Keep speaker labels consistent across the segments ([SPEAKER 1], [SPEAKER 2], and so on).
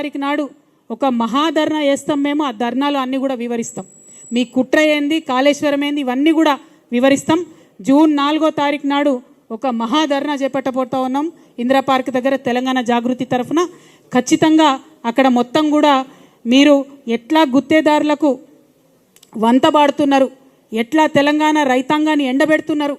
[SPEAKER 1] తారీఖు నాడు ఒక మహాధర్నా వేస్తాం మేము ఆ ధర్నాలు అన్నీ కూడా వివరిస్తాం. మీ కుట్ర ఏంది కాళేశ్వరం ఏంది ఇవన్నీ కూడా వివరిస్తాం. జూన్ నాలుగో తారీఖు నాడు ఒక మహాధర్నా చేపట్టబోతా ఉన్నాం. ఇందిరా పార్క్ దగ్గర తెలంగాణ జాగృతి తరఫున. ఖచ్చితంగా అక్కడ మొత్తం కూడా మీరు ఎట్లా గుత్తేదారులకు వంతబాడుతున్నారు ఎట్లా తెలంగాణ రైతాంగాన్ని ఎండబెడుతున్నారు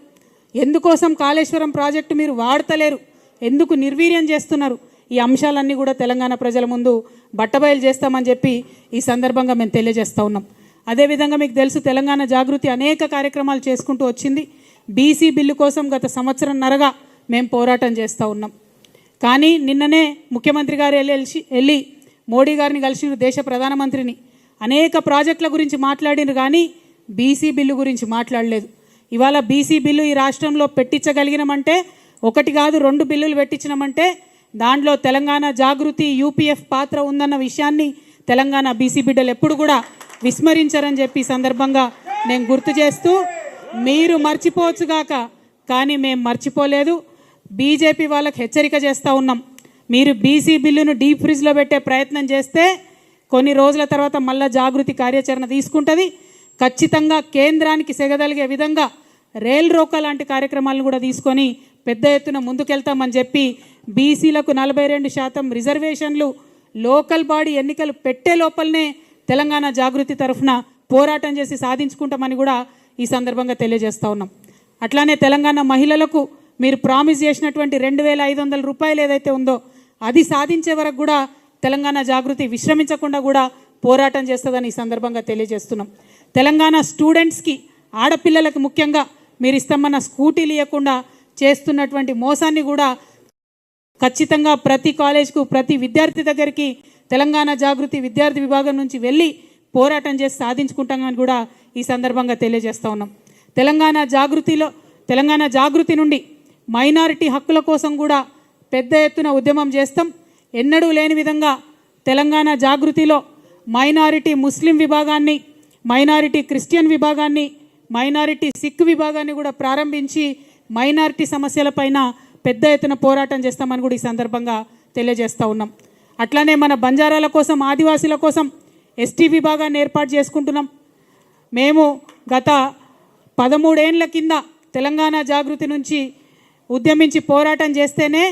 [SPEAKER 1] ఎందుకోసం కాళేశ్వరం ప్రాజెక్టు మీరు వాడతలేరు ఎందుకు నిర్వీర్యం చేస్తున్నారు ఈ అంశాలన్నీ కూడా తెలంగాణ ప్రజల ముందు బట్టబయలు చేస్తామని చెప్పి ఈ సందర్భంగా మేము తెలియజేస్తూ ఉన్నాం. అదేవిధంగా మీకు తెలుసు తెలంగాణ జాగృతి అనేక కార్యక్రమాలు చేసుకుంటూ వచ్చింది. బీసీ బిల్లు కోసం గత సంవత్సరం నరగా మేము పోరాటం చేస్తూ ఉన్నాం. కానీ నిన్ననే ముఖ్యమంత్రి గారు వెళ్ళి వెళ్ళి మోడీ గారిని కలిసిన దేశ ప్రధానమంత్రిని. అనేక ప్రాజెక్టుల గురించి మాట్లాడిన కానీ బీసీ బిల్లు గురించి మాట్లాడలేదు. ఇవాళ బీసీ బిల్లు ఈ రాష్ట్రంలో పెట్టించగలిగినామంటే ఒకటి కాదు రెండు బిల్లులు పెట్టించినామంటే దాంట్లో తెలంగాణ జాగృతి యూపీఎఫ్ పాత్ర ఉందన్న విషయాన్ని తెలంగాణ బీసీ బిడ్డలు ఎప్పుడు కూడా విస్మరించారని చెప్పి సందర్భంగా నేను గుర్తు చేస్తూ మీరు మర్చిపోవచ్చుగాక కానీ మేము మర్చిపోలేదు. బీజేపీ వాళ్ళకి హెచ్చరిక చేస్తూ ఉన్నాం. మీరు బీసీ బిల్లును డీప్ ఫ్రిడ్జ్లో పెట్టే ప్రయత్నం చేస్తే కొన్ని రోజుల తర్వాత మళ్ళా జాగృతి కార్యాచరణ తీసుకుంటుంది. ఖచ్చితంగా కేంద్రానికి సెగదలిగే విధంగా రైల్ రోకా లాంటి కార్యక్రమాలను కూడా తీసుకొని పెద్ద ఎత్తున ముందుకెళ్తామని చెప్పి బీసీలకు నలభై రెండు శాతం రిజర్వేషన్లు లోకల్ బాడీ ఎన్నికలు పెట్టే లోపలనే తెలంగాణ జాగృతి తరఫున పోరాటం చేసి సాధించుకుంటామని కూడా ఈ సందర్భంగా తెలియజేస్తూ ఉన్నాం. అట్లానే తెలంగాణ మహిళలకు మీరు ప్రామిస్ చేసినటువంటి రెండు వేల ఐదు వందల రూపాయలు ఏదైతే ఉందో అది సాధించే వరకు కూడా తెలంగాణ జాగృతి విశ్రమించకుండా కూడా పోరాటం చేస్తుందని ఈ సందర్భంగా తెలియజేస్తున్నాం. తెలంగాణ స్టూడెంట్స్కి ఆడపిల్లలకు ముఖ్యంగా మీరు ఇస్తామన్న స్కూటీలు ఇవ్వకుండా చేస్తున్నటువంటి మోసాన్ని కూడా ఖచ్చితంగా ప్రతి కాలేజ్కు ప్రతి విద్యార్థి దగ్గరికి తెలంగాణ జాగృతి విద్యార్థి విభాగం నుంచి వెళ్ళి పోరాటం చేసి సాధించుకుంటామని కూడా ఈ సందర్భంగా తెలియజేస్తూ ఉన్నాం. తెలంగాణ జాగృతిలో తెలంగాణ జాగృతి నుండి మైనారిటీ హక్కుల కోసం కూడా పెద్ద ఎత్తున ఉద్యమం చేస్తాం. ఎన్నడూ లేని విధంగా తెలంగాణ జాగృతిలో మైనారిటీ ముస్లిం విభాగాన్ని మైనారిటీ క్రిస్టియన్ విభాగాన్ని మైనారిటీ సిక్ విభాగాన్ని కూడా ప్రారంభించి మైనారిటీ సమస్యలపైన పెద్ద ఎత్తున పోరాటం చేస్తామని కూడా ఈ సందర్భంగా తెలియజేస్తూ ఉన్నాం. అట్లానే మన బంజారాల కోసం ఆదివాసీల కోసం ఎస్టీ విభాగాన్ని ఏర్పాటు చేసుకుంటున్నాం. మేము గత పదమూడేండ్ల కింద తెలంగాణ జాగృతి నుంచి ఉద్యమించి పోరాటం చేస్తేనే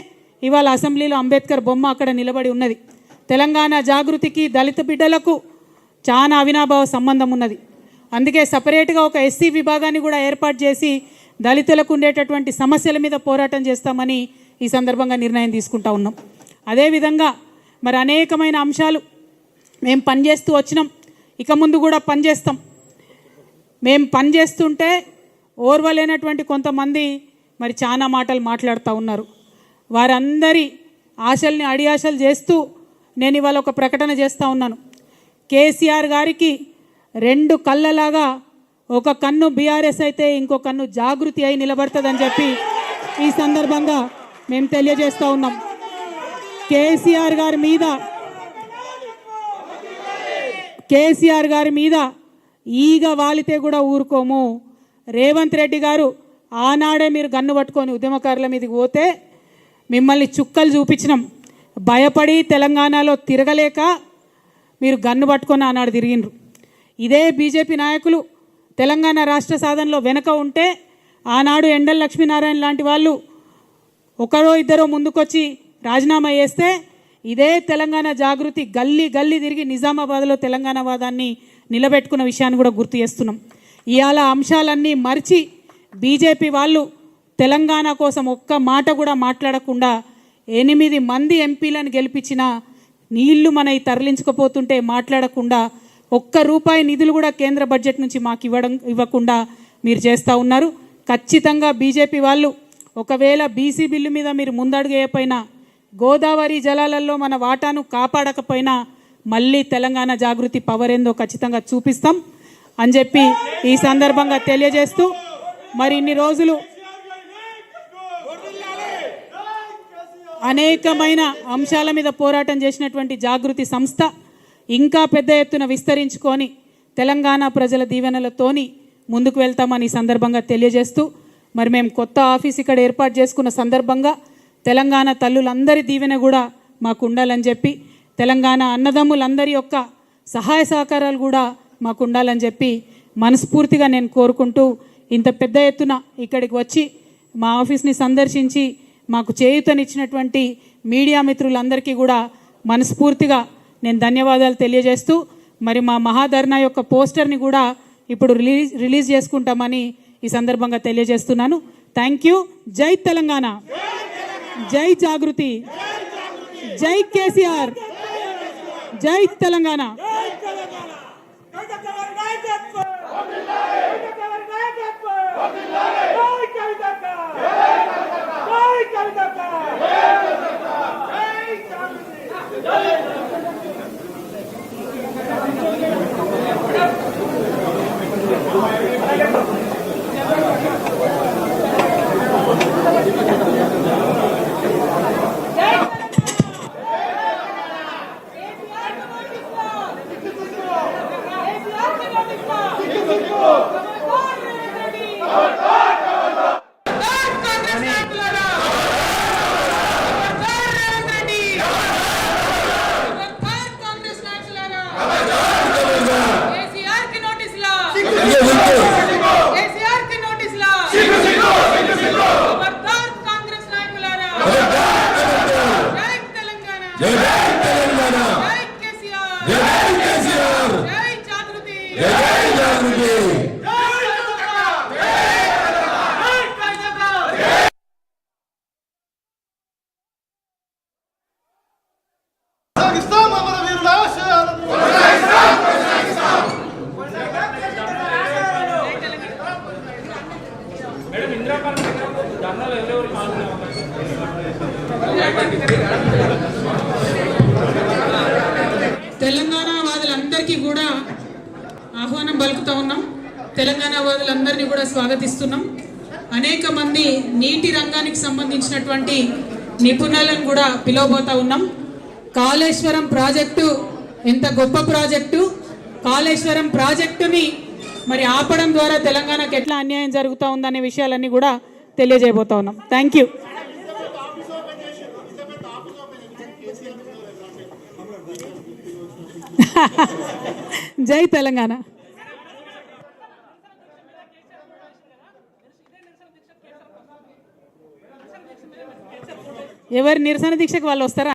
[SPEAKER 1] ఇవాళ అసెంబ్లీలో అంబేద్కర్ బొమ్మ అక్కడ నిలబడి ఉన్నది. తెలంగాణ జాగృతికి దళిత బిడ్డలకు చాలా అవినాభావ సంబంధం ఉన్నది. అందుకే సపరేట్గా ఒక ఎస్సీ విభాగాన్ని కూడా ఏర్పాటు చేసి దళితులకు ఉండేటటువంటి సమస్యల మీద పోరాటం చేస్తామని ఈ సందర్భంగా నిర్ణయం తీసుకుంటా ఉన్నాం. అదేవిధంగా మరి అనేకమైన అంశాలు మేము పనిచేస్తూ వచ్చినాం. ఇక ముందు కూడా పనిచేస్తాం. మేము పని చేస్తుంటే ఓర్వలేనటువంటి కొంతమంది మరి చాలా మాటలు మాట్లాడుతూ ఉన్నారు. వారందరి ఆశల్ని అడియాశలు చేస్తూ నేను ఇవాళ ఒక ప్రకటన చేస్తూ ఉన్నాను. కేసీఆర్ గారికి రెండు కళ్ళలాగా ఒక కన్ను బీఆర్ఎస్ అయితే ఇంకో కన్ను జాగృతి అయి నిలబడుతుందని చెప్పి ఈ సందర్భంగా మేము తెలియజేస్తూ ఉన్నాం. కేసీఆర్ గారి మీద కేసీఆర్ గారి మీద ఈగ వాలితే కూడా ఊరుకోము. రేవంత్ రెడ్డి గారు ఆనాడే మీరు గన్ను పట్టుకొని ఉద్యమకారుల మీదకి పోతే మిమ్మల్ని చుక్కలు చూపించినాం. భయపడి తెలంగాణలో తిరగలేక మీరు గన్ను పట్టుకొని ఆనాడు తిరిగినరు ఇదే బీజేపీ నాయకులు తెలంగాణ రాష్ట్ర సాధనలో వెనక ఉంటే ఆనాడు ఎండల లక్ష్మీనారాయణ లాంటి వాళ్ళు ఒకరో ఇద్దరో ముందుకొచ్చి రాజీనామా చేస్తే ఇదే తెలంగాణ జాగృతి గల్లీ గల్లీ తిరిగి నిజామాబాద్లో తెలంగాణ వాదాన్ని నిలబెట్టుకున్న విషయాన్ని కూడా గుర్తు చేస్తున్నాం. ఇవాళ అంశాలన్నీ మరిచి బీజేపీ వాళ్ళు తెలంగాణ కోసం ఒక్క మాట కూడా మాట్లాడకుండా ఎనిమిది మంది ఎంపీలను గెలిపించిన నీళ్ళు మనవి తరలించకపోతుంటే మాట్లాడకుండా ఒక్క రూపాయి నిధులు కూడా కేంద్ర బడ్జెట్ నుంచి మాకు ఇవ్వడం ఇవ్వకుండా మీరు చేస్తూ ఉన్నారు. ఖచ్చితంగా బీజేపీ వాళ్ళు ఒకవేళ బీసీ బిల్లు మీద మీరు ముందడుగేయపోయినా గోదావరి జలాలలో మన వాటాను కాపాడకపోయినా మళ్ళీ తెలంగాణ జాగృతి పవర్ ఏందో ఖచ్చితంగా చూపిస్తాం అని చెప్పి ఈ సందర్భంగా తెలియజేస్తూ మరి ఇన్ని రోజులు అనేకమైన అంశాల మీద పోరాటం చేసినటువంటి జాగృతి సంస్థ ఇంకా పెద్ద ఎత్తున విస్తరించుకొని తెలంగాణ ప్రజల దీవెనలతోని ముందుకు వెళ్తామని ఈ సందర్భంగా తెలియజేస్తూ మరి మేము కొత్త ఆఫీస్ ఇక్కడ ఏర్పాటు చేసుకున్న సందర్భంగా తెలంగాణ తల్లులందరి దీవెన కూడా మాకు ఉండాలని చెప్పి తెలంగాణ అన్నదమ్ములందరి యొక్క సహాయ సహకారాలు కూడా మాకు ఉండాలని చెప్పి మనస్ఫూర్తిగా నేను కోరుకుంటూ ఇంత పెద్ద ఎత్తున ఇక్కడికి వచ్చి మా ఆఫీస్ని సందర్శించి మాకు చేయూతనిచ్చినటువంటి మీడియా మిత్రులందరికీ కూడా మనస్ఫూర్తిగా నేను ధన్యవాదాలు తెలియజేస్తూ మరి మా మహాధర్ణ యొక్క పోస్టర్ని కూడా ఇప్పుడు రిలీజ్ రిలీజ్ చేసుకుంటామని ఈ సందర్భంగా తెలియజేస్తున్నాను. థ్యాంక్ యూ జై తెలంగాణ. జై జాగృతి. జై కేసీఆర్. జై తెలంగాణ
[SPEAKER 2] కేసీఆర్కి నోటీస్ లా కేసీఆర్కి నోటీస్ లా ఖబర్దార్ కాంగ్రెస్ నాయకులారా జై తెలంగాణ జై కేసీఆర్ జై జాగృతి
[SPEAKER 3] సాగిస్తాం అమరవీరుల ఆశయాలను
[SPEAKER 1] తెలంగాణ వాదులందరికీ కూడా ఆహ్వానం పలుకుతా ఉన్నాం. తెలంగాణ వాదులందరినీ కూడా స్వాగతిస్తున్నాం. అనేక మంది నీటి రంగానికి సంబంధించినటువంటి నిపుణులను కూడా పిలువబోతా ఉన్నాం. కాళేశ్వరం ప్రాజెక్టు ఎంత గొప్ప ప్రాజెక్టు. కాళేశ్వరం ప్రాజెక్టుని మరి ఆపడం ద్వారా తెలంగాణకు ఎట్లా అన్యాయం జరుగుతూ ఉందనే విషయాలన్నీ కూడా తెలియజేయబోతా ఉన్నాం. థ్యాంక్ యూ జై తెలంగాణ. ఎవరు నిరసన దీక్షకు వాళ్ళు వస్తారా?